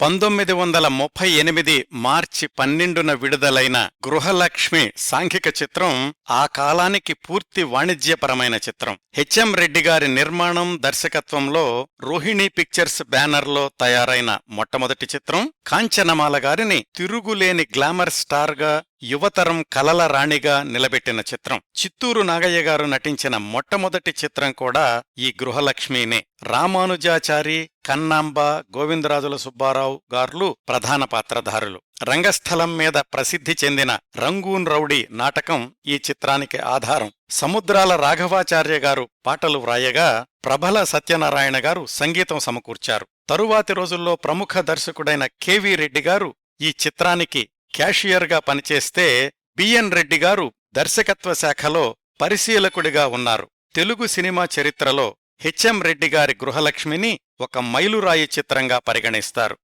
పంతొమ్మిది వందల ముప్పై ఎనిమిది మార్చి పన్నెండున విడుదలైన గృహలక్ష్మి సాంఘిక చిత్రం ఆ కాలానికి పూర్తి వాణిజ్యపరమైన చిత్రం. హెచ్ఎం రెడ్డి గారి నిర్మాణం దర్శకత్వంలో రోహిణి పిక్చర్స్ బ్యానర్లో తయారైన మొట్టమొదటి చిత్రం. కాంచనమాల గారిని తిరుగులేని గ్లామర్ స్టార్గా యువతరం కలల రాణిగా నిలబెట్టిన చిత్రం. చిత్తూరు నాగయ్య గారు నటించిన మొట్టమొదటి చిత్రం కూడా ఈ గృహలక్ష్మినే. రామానుజాచారి కన్నాంబ గోవిందరాజుల సుబ్బారావు గార్లు ప్రధాన పాత్రధారులు. రంగస్థలం మీద ప్రసిద్ధి చెందిన రంగూన్ రౌడీ నాటకం ఈ చిత్రానికి ఆధారం. సముద్రాల రాఘవాచార్య గారు పాటలు వ్రాయగా ప్రభల సత్యనారాయణ గారు సంగీతం సమకూర్చారు. తరువాతి రోజుల్లో ప్రముఖ దర్శకుడైన కెవి రెడ్డి గారు ఈ చిత్రానికి క్యాషియర్గా పనిచేస్తే బిఎన్ రెడ్డి గారు దర్శకత్వ శాఖలో పరిశీలకుడిగా ఉన్నారు. తెలుగు సినిమా చరిత్రలో హెచ్ఎం రెడ్డి గారి గృహలక్ష్మిని ఒక మైలురాయి చిత్రంగా పరిగణిస్తారు.